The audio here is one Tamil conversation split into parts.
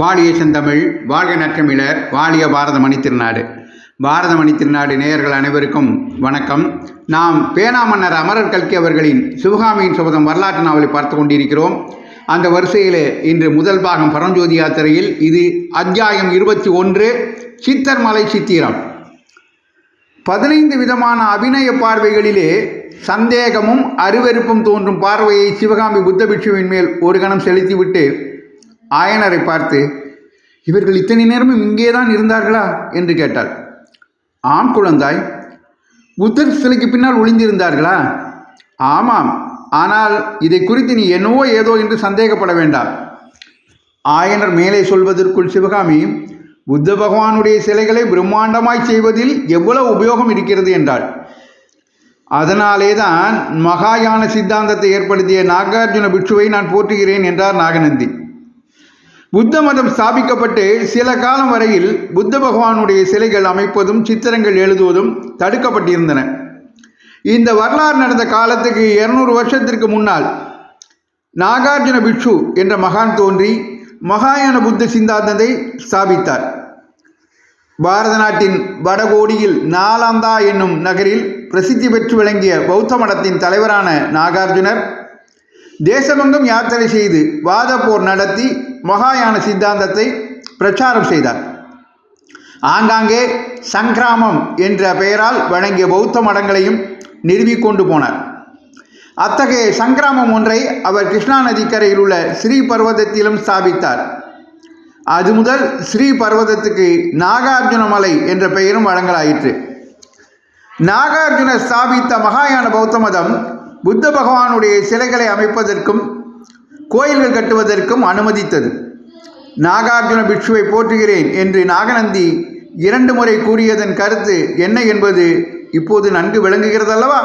வாழிய செந்தமிழ் வாழ்க நற்றமிழர் வாழிய பாரதமணி திருநாடு. பாரதமணி திருநாடு நேயர்கள் அனைவருக்கும் வணக்கம். நாம் பேனா மன்னர் அமரர் கல்கி அவர்களின் சிவகாமியின் சுபதம் வரலாற்று நாவலை பார்த்து கொண்டிருக்கிறோம். அந்த வரிசையிலே இன்று முதல் பாகம் பரஞ்சோதி யாத்திரையில் இது அத்தியாயம் இருபத்தி ஒன்று சித்தர்மலை சித்திரம். பதினைந்து விதமான அபிநய பார்வைகளிலே சந்தேகமும் அருவெருப்பும் தோன்றும் பார்வையை சிவகாமி புத்த பிட்சுவின் மேல் ஒரு கணம் செலுத்திவிட்டு ஆயனரை பார்த்து இவர்கள் இத்தனை நேரமும் இங்கே தான் இருந்தார்களா? என்று கேட்டாள். ஆம் குழந்தாய். புத்தர் சிலைக்கு பின்னால் ஒளிந்திருந்தார்களா? ஆமாம். ஆனால் இதை குறித்து நீ என்னவோ ஏதோ என்று சந்தேகப்பட வேண்டாம். ஆயனர் மேலே சொல்வதற்குள் சிவகாமி புத்த பகவானுடைய சிலைகளை பிரம்மாண்டமாய் செய்வதில் எவ்வளவு உபயோகம் இருக்கிறது? என்றாள். அதனாலே தான் மகாயான சித்தாந்தத்தை ஏற்படுத்திய நாகார்ஜுன பிட்சுவை நான் போற்றுகிறேன் என்றார் நாகநந்தி. புத்த மதம் ஸ்தாபிக்கப்பட்டு சில காலம் வரையில் புத்த பகவானுடைய சிலைகள் அமைப்பதும் சித்திரங்கள் எழுதுவதும் தடுக்கப்பட்டிருந்தன. இந்த வரலாறு நடந்த காலத்துக்கு இருநூறு வருஷத்திற்கு முன்னால் நாகார்ஜுன பிக்ஷு என்ற மகான் தோன்றி மகாயான புத்த சிந்தாந்தத்தை ஸ்தாபித்தார். பாரத நாட்டின் வடகோடியில் நாலாந்தா என்னும் நகரில் பிரசித்தி பெற்று விளங்கிய பௌத்த மடத்தின் தலைவரான நாகார்ஜுனர் தேசமெங்கும் யாத்திரை செய்து வாதப்போர் நடத்தி மகாயான சித்தாந்தத்தை பிரச்சாரம் செய்தார். ஆங்காங்கே சங்கிராமம் என்ற பெயரால் வழங்கிய பௌத்த மடங்களையும் நிறுவிக்கொண்டு போனார். அத்தகைய சங்கிராமம் ஒன்றை அவர் கிருஷ்ணா நதிக்கரையில் உள்ள ஸ்ரீ பர்வதத்திலும் ஸ்தாபித்தார். அது முதல் ஸ்ரீ பர்வதத்துக்கு நாகார்ஜுன மலை என்ற பெயரும் வழங்கலாயிற்று. நாகார்ஜுனர் ஸ்தாபித்த மகாயான பௌத்த மதம் புத்த பகவானுடைய சிலைகளை அமைப்பதற்கும் கோயில்கள் கட்டுவதற்கும் அனுமதித்தது. நாகார்ஜுன பிக்ஷுவை போற்றுகிறேன் என்று நாகநந்தி இரண்டு முறை கூறியதன் கருத்து என்ன என்பது இப்போது நன்கு விளங்குகிறதல்லவா?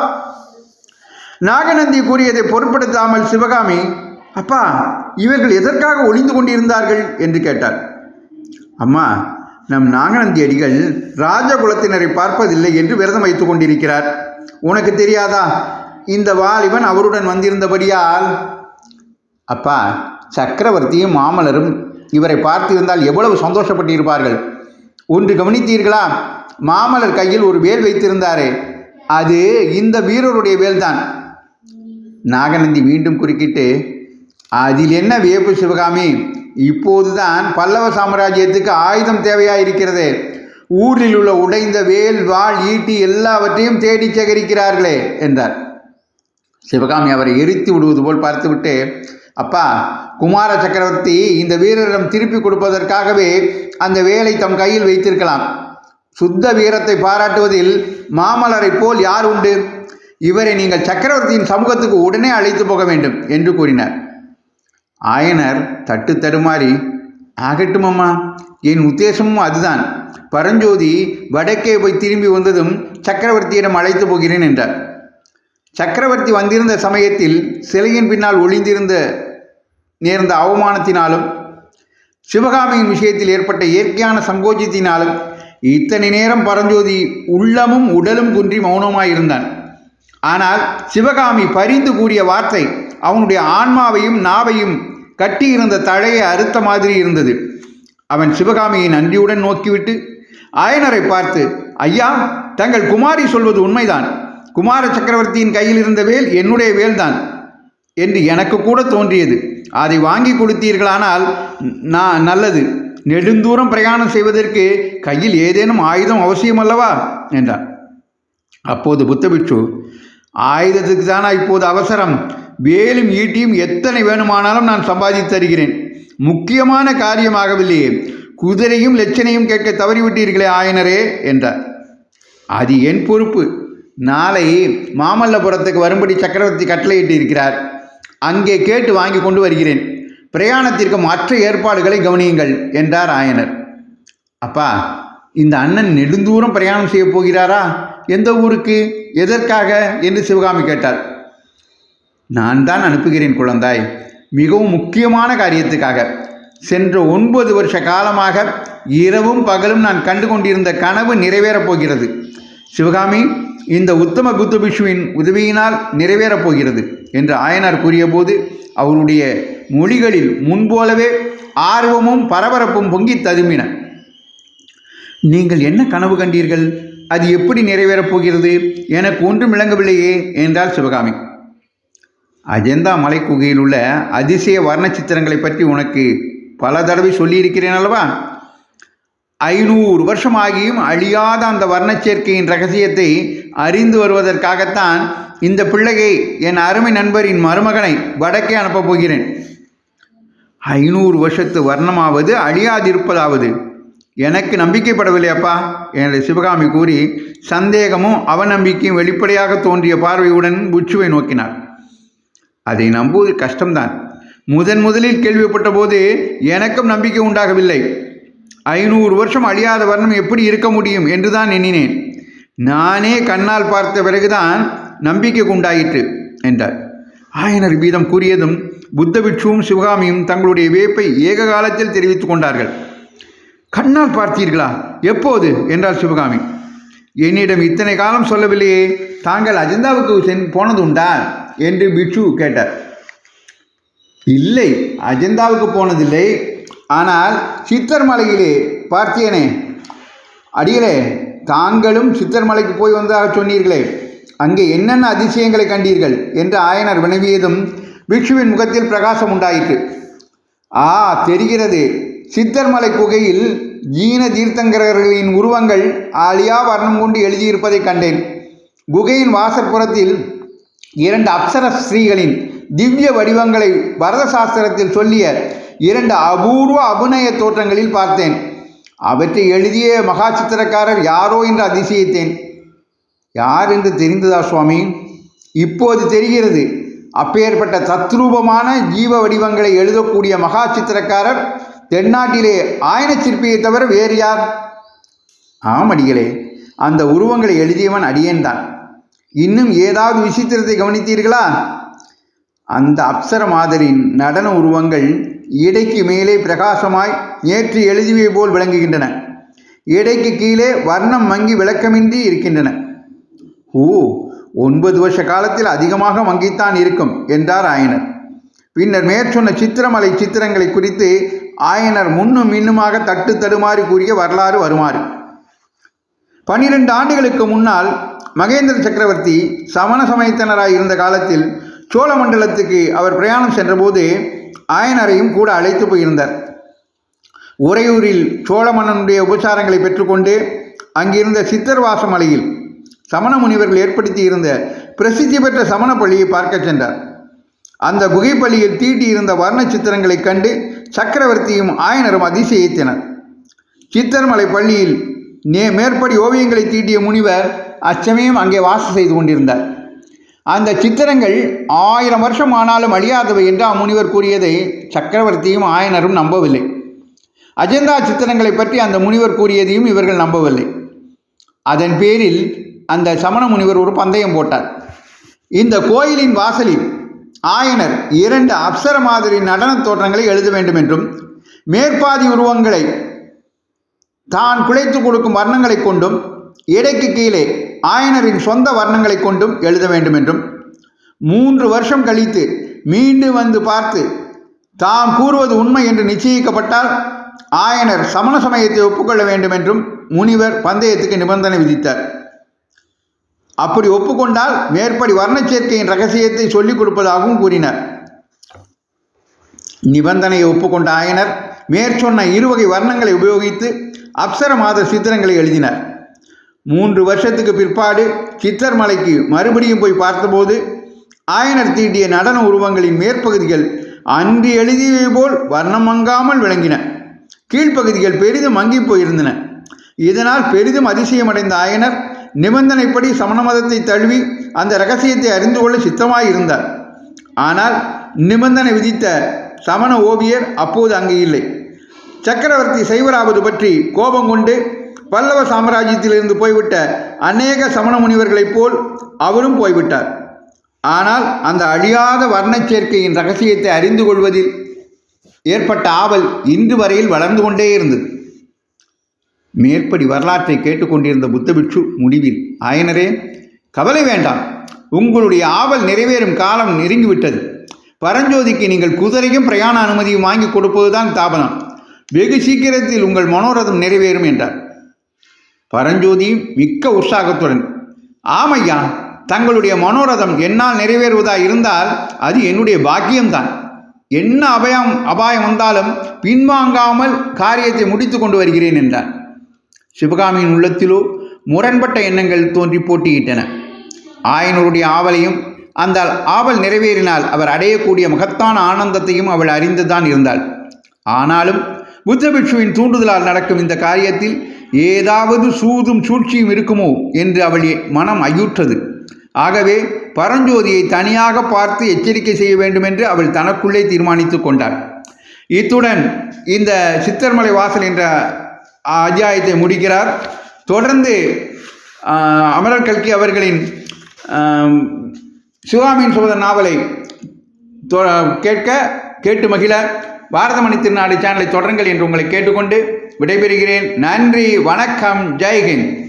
நாகநந்தி கூறியதை பொருட்படுத்தாமல் சிவகாமி அப்பா இவர்கள் எதற்காக ஒளிந்து கொண்டிருந்தார்கள்? என்று கேட்டார் அம்மா நம் நாகநந்தி அடிகள் ராஜகுலத்தினரை பார்ப்பதில்லை என்று விரதம் வைத்துக் கொண்டிருக்கிறார். உனக்கு தெரியாதா? இந்த வாலிபன் அவருடன் வந்திருந்தபடியால் அப்பா சக்கரவர்த்தியும் மாமல்லரும் இவரை பார்த்திருந்தால் எவ்வளவு சந்தோஷப்பட்டிருப்பார்கள். ஒன்று கவனித்தீர்களா? மாமலர் கையில் ஒரு வேல் வைத்திருந்தாரே. அது இந்த வீரருடைய வேல்தான். நாகநந்தி மீண்டும் குறுக்கிட்டு அதில் என்ன வியப்பு சிவகாமி? இப்போதுதான் பல்லவ சாம்ராஜ்யத்துக்கு ஆயுதம் தேவையாக இருக்கிறது ஊரில் உள்ள உடைந்த வேல் வாள் ஈட்டி எல்லாவற்றையும் தேடி சேகரிக்கிறார்களே என்றார். சிவகாமி அவரை எரித்து விடுவது போல் பார்த்துவிட்டு அப்பா குமார சக்கரவர்த்தி இந்த வீரரிடம் திருப்பி கொடுப்பதற்காகவே அந்த வேலை தம் கையில் வைத்திருக்கலாம். சுத்த வீரத்தை பாராட்டுவதில் மாமலரை போல் யார் உண்டு? இவரை நீங்கள் சக்கரவர்த்தியின் சமூகத்துக்கு உடனே அழைத்து போக வேண்டும் என்று கூறினார். ஆயனர் தட்டு தடுமாறி ஆகட்டும் அம்மா என் உத்தேசமும் அதுதான். பரஞ்சோதி வடக்கே போய் திரும்பி வந்ததும் சக்கரவர்த்தியிடம் அழைத்து போகிறேன் என்றார். சக்கரவர்த்தி வந்திருந்த சமயத்தில் சிலையின் பின்னால் ஒளிந்திருந்த நேர்ந்த அவமானத்தினாலும் சிவகாமியின் விஷயத்தில் ஏற்பட்ட இயற்கையான சங்கோஜத்தினாலும் இத்தனை நேரம் பரஞ்சோதி உள்ளமும் உடலும் குன்றி மௌனமாயிருந்தான். ஆனால் சிவகாமி பரிந்து கூறிய வார்த்தை அவனுடைய ஆன்மாவையும் நாவையும் கட்டியிருந்த தழையை அறுத்த மாதிரி இருந்தது. அவன் சிவகாமியை நன்றியுடன் நோக்கிவிட்டு ஆயனரை பார்த்து ஐயா தங்கள் குமாரி சொல்வது உண்மைதான். குமார சக்கரவர்த்தியின் கையில் இருந்த வேல் என்னுடைய வேல்தான் என்று எனக்கு கூட தோன்றியது. அதை வாங்கி கொடுத்தீர்களானால் நான் நல்லது. நெடுந்தூரம் பிரயாணம் செய்வதற்கு கையில் ஏதேனும் ஆயுதம் அவசியம் அல்லவா என்றார் அப்போது புத்தபிட்சு ஆயுதத்துக்கு தானா இப்போது அவசரம். வேலும் ஈட்டியும் எத்தனை வேணுமானாலும் நான் சம்பாதித்து தருகிறேன். முக்கியமான காரியமாகவில்லையே. குதிரையும் லட்சணையும் கேட்க தவறிவிட்டீர்களே ஆயனரே என்றார். அது என் பொறுப்பு. நாளை மாமல்லபுரத்துக்கு வரும்படி சக்கரவர்த்தி கட்டளையிட்டு இருக்கிறார் அங்கே கேட்டு வாங்கி கொண்டு வருகிறேன். பிரயாணத்திற்கு மற்ற ஏற்பாடுகளை கவனியுங்கள் என்றார் ஆயனர். அப்பா இந்த அண்ணன் நெடுந்தூரம் பிரயாணம் செய்ய போகிறாரா? எந்த ஊருக்கு? எதற்காக? என்று சிவகாமி கேட்டார் நான் தான் அனுப்புகிறேன் குழந்தாய். மிகவும் முக்கியமான காரியத்துக்காக. சென்ற ஒன்பது வருஷ காலமாக இரவும் பகலும் நான் கண்டு கொண்டிருந்த கனவு நிறைவேறப் போகிறது. சிவகாமி இந்த உத்தம புத்த பிஷுவின் உதவியினால் நிறைவேறப் போகிறது. என்று ஆயனார் கூறியபோது அவருடைய மொழிகளில் முன்போலவே ஆர்வமும் பரபரப்பும் பொங்கித் ததுமின நீங்கள் என்ன கனவு கண்டீர்கள்? அது எப்படி நிறைவேறப் போகிறது? எனக்கு ஒன்றும் விளங்கவில்லையே என்றால் சிவகாமி. அஜந்தா மலைக்குகையில் உள்ள அதிசய வர்ண சித்திரங்களை பற்றி உனக்கு பல தடவை சொல்லியிருக்கிறேன் அல்லவா? ஐநூறு வருஷமாகியும் அழியாத அந்த வர்ணச்சேர்க்கையின் ரகசியத்தை அறிந்து வருவதற்காகத்தான் இந்த பிள்ளையை என் அருமை நண்பரின் மருமகனை வடக்கே அனுப்பப் போகிறேன். ஐநூறு வருஷத்து வர்ணமாவது அழியாதிருப்பதாவது? எனக்கு நம்பிக்கைப்படவில்லை அப்பா என்று சிவகாமி கூறி சந்தேகமும் அவநம்பிக்கையும் வெளிப்படையாக தோன்றிய பார்வையுடன் புச்சுவை நோக்கினார். அதை நம்புவது கஷ்டம்தான். முதன் முதலில் கேள்விப்பட்ட போது எனக்கும் நம்பிக்கை உண்டாகவில்லை. ஐநூறு வருஷம் அழியாத வர்ணம் எப்படி இருக்க முடியும் என்று தான் எண்ணினேன். நானே கண்ணால் பார்த்த பிறகுதான் நம்பிக்கைக்கு உண்டாயிற்று என்றார். ஆயனர் வீதம் கூறியதும் புத்த பிட்சுவும் சிவகாமியும் தங்களுடைய வேப்பை ஏக காலத்தில் தெரிவித்துக் கொண்டார்கள். கண்ணால் பார்த்தீர்களா? எப்போது? என்றார் சிவகாமி. என்னிடம் இத்தனை காலம் சொல்லவில்லையே தாங்கள் அஜந்தாவுக்கு சென் போனது உண்டா? என்று பிட்சு கேட்டார். இல்லை அஜந்தாவுக்கு போனதில்லை ஆனால் சித்தர் மலையிலே பார்த்தேனே அடிகளே தாங்களும் சித்தர் மலைக்கு போய் வந்ததாக சொன்னீர்களே அங்கே என்னென்ன அதிசயங்களை கண்டீர்கள்? என்று ஆயனர் வினவியதும் பிக்ஷுவின் முகத்தில் பிரகாசம் உண்டாயிற்று. ஆ தெரிகிறது. சித்தர்மலை குகையில் ஜீன தீர்த்தங்கரர்களின் உருவங்கள் அழியா வர்ணம் கொண்டு எழுதியிருப்பதை கண்டேன். குகையின் வாசற்புறத்தில் இரண்டு அப்சர ஸ்ரீகளின் திவ்ய வடிவங்களை பரத சாஸ்திரத்தில் சொல்லிய இரண்டு அபூர்வ அபிநய தோற்றங்களில் பார்த்தேன். அவற்றை எழுதிய மகா சித்திரக்காரர் யாரோ என்று அதிசயித்தேன். யார் என்று தெரிந்ததா சுவாமி? இப்போது தெரிகிறது. அப்பேற்பட்ட தத்ரூபமான ஜீவ வடிவங்களை எழுதக்கூடிய மகா சித்திரக்காரர் தென்னாட்டிலே ஆயன சிற்பியை தவிர வேறு யார்? ஆம் அடிகளே அந்த உருவங்களை எழுதியவன் அடியேன்தான். இன்னும் ஏதாவது விசித்திரத்தை கவனித்தீர்களா? அந்த அப்சர மாதரின் நடன உருவங்கள் இடைக்கு மேலே பிரகாசமாய் நேற்று எழுதியவை போல் விளங்குகின்றன. இடைக்கு கீழே வர்ணம் மங்கி விளக்கமின்றி இருக்கின்றன. ஓ ஒன்பது வருஷ காலத்தில் அதிகமாக மங்கித்தான் இருக்கும் என்றார் ஆயனர். பின்னர் மேற்சொன்ன சித்திரமலை சித்திரங்களை குறித்து ஆயனர் முன்னும் இன்னுமாக தட்டு தடுமாறி கூறிய வரலாறு வருமாறு. பன்னிரண்டு ஆண்டுகளுக்கு முன்னால் மகேந்திர சக்கரவர்த்தி சமண சமயத்தினராய் இருந்த காலத்தில் சோழமண்டலத்துக்கு அவர் பிரயாணம் சென்றபோது ஆயனரையும் கூட அழைத்து போயிருந்தார். உறையூரில் சோழ மன்னனுடைய உபசாரங்களை பெற்றுக்கொண்டு அங்கிருந்த சித்தர்வாச மலையில் சமண முனிவர்கள் ஏற்படுத்தி இருந்த பிரசித்தி பெற்ற சமண பள்ளியை பார்க்க சென்றார். அந்த குகைப்பள்ளியில் தீட்டியிருந்த வர்ண சித்திரங்களைக் கண்டு சக்கரவர்த்தியும் ஆயனரும் அதிசயித்தனர். சித்தர்மலை பள்ளியில் நே மேற்படி ஓவியங்களை தீட்டிய முனிவர் அச்சமயம் அங்கே வாசம் செய்து கொண்டிருந்தார். அந்த சித்திரங்கள் ஆயிரம் வருஷம் ஆனாலும் அழியாதவை என்று அம்முனிவர் கூறியதை சக்கரவர்த்தியும் ஆயனரும் நம்பவில்லை. அஜந்தா சித்திரங்களை பற்றி அந்த முனிவர் கூறியதையும் இவர்கள் நம்பவில்லை. அதன் பேரில் அந்த சமண முனிவர் ஒரு பந்தயம் போட்டார். இந்த கோயிலின் வாசலில் ஆயனர் இரண்டு அப்சர மாதிரி நடனத் தோற்றங்களை எழுத வேண்டும் என்றும் மேற்பாதி உருவங்களை தான் குலைத்து கொடுக்கும் வர்ணங்களை கொண்டும் இடைக்கு கீழே ஆயனரின் சொந்த வர்ணங்களை கொண்டும் எழுத வேண்டும் என்றும் மூன்று வருஷம் கழித்து மீண்டும் வந்து பார்த்து தாம் கூறுவது உண்மை என்று நிச்சயிக்கப்பட்டால் ஆயனர் சமண சமயத்தை ஒப்புக்கொள்ள வேண்டும் என்றும் முனிவர் பந்தயத்துக்கு நிபந்தனை விதித்தார். அப்படி ஒப்புக்கொண்டால் மேற்படி வர்ண சேர்க்கையின் ரகசியத்தை சொல்லிக் கொடுப்பதாகவும் கூறினார். நிபந்தனையை ஒப்புக்கொண்ட ஆயனர் மேற்சொன்ன இருவகை வர்ணங்களை உபயோகித்து அப்சர மாத சித்திரங்களை எழுதினார். மூன்று வருஷத்துக்கு பிற்பாடு சித்தர் மலைக்கு மறுபடியும் போய் பார்த்தபோது ஆயனர் தீட்டிய நடன உருவங்களின் மேற்பகுதிகள் அன்று எழுதியவை போல் வர்ணம் மங்காமல் விளங்கின. கீழ்ப்பகுதிகள் பெரிதும் மங்கி போயிருந்தன. இதனால் பெரிதும் அதிசயமடைந்த ஆயனர் நிபந்தனைப்படி சமண மதத்தை தழுவி அந்த ரகசியத்தை அறிந்து கொள்ள சித்தமாயிருந்தார். ஆனால் நிபந்தனை விதித்த சமண ஓவியர் அப்போது அங்கே இல்லை. சக்கரவர்த்தி சைவராவது பற்றி கோபம் கொண்டு பல்லவ சாம்ராஜ்யத்திலிருந்து போய்விட்ட அநேக சமண முனிவர்களைப் போல் அவரும் போய்விட்டார். ஆனால் அந்த அழியாத வர்ணச் சேர்க்கையின் ரகசியத்தை அறிந்து கொள்வதில் ஏற்பட்ட ஆவல் இன்று வரையில் வளர்ந்து கொண்டே இருந்தது. மேற்படி வரலாற்றை கேட்டுக்கொண்டிருந்த புத்தபிட்சு முடிவில் ஆயனரே கவலை வேண்டாம். உங்களுடைய ஆவல் நிறைவேறும் காலம் நெருங்கிவிட்டது. பரஞ்சோதிக்கு நீங்கள் குதிரையும் பிரயாண அனுமதியும் வாங்கி கொடுப்பதுதான் தாபனம். வெகு சீக்கிரத்தில் உங்கள் மனோரதம் நிறைவேறும் என்றார். பரஞ்சோதி மிக்க உற்சாகத்துடன் ஆமையா தங்களுடைய மனோரதம் என்னால் நிறைவேறுவதா இருந்தால் அது என்னுடைய பாக்கியம்தான். என்ன அபயம் அபாயம் வந்தாலும் பின்வாங்காமல் காரியத்தை முடித்து கொண்டு வருகிறேன் என்றார். சிவகாமியின் உள்ளத்திலோ முரண்பட்ட எண்ணங்கள் தோன்றி போட்டியிட்டன. ஆயனருடைய ஆவலையும் அந்த ஆவல் நிறைவேறினால் அவர் அடையக்கூடிய மகத்தான ஆனந்தத்தையும் அவள் அறிந்துதான் இருந்தாள். ஆனாலும் புத்தபிக்ஷுவின் தூண்டுதலால் நடக்கும் இந்த காரியத்தில் ஏதாவது சூதும் சூழ்ச்சியும் இருக்குமோ என்று அவள் மனம் ஐயுற்றது. ஆகவே பரஞ்சோதியை தனியாக பார்த்து எச்சரிக்கை செய்ய வேண்டும் என்று அவள் தனக்குள்ளே தீர்மானித்து கொண்டாள். இத்துடன் இந்த சித்தர்மலை வாசல் என்ற அத்தியாயத்தை முடிக்கிறார். தொடர்ந்து அமரர் கல்கி அவர்களின் சிவாமியின் சோதன் நாவலை கேட்க கேட்டு மகிழ பாரதமணி திருநாடு சேனலை தொடருங்கள் என்று உங்களை கேட்டுக்கொண்டு விடைபெறுகிறேன். நன்றி வணக்கம் ஜெய்ஹிந்த்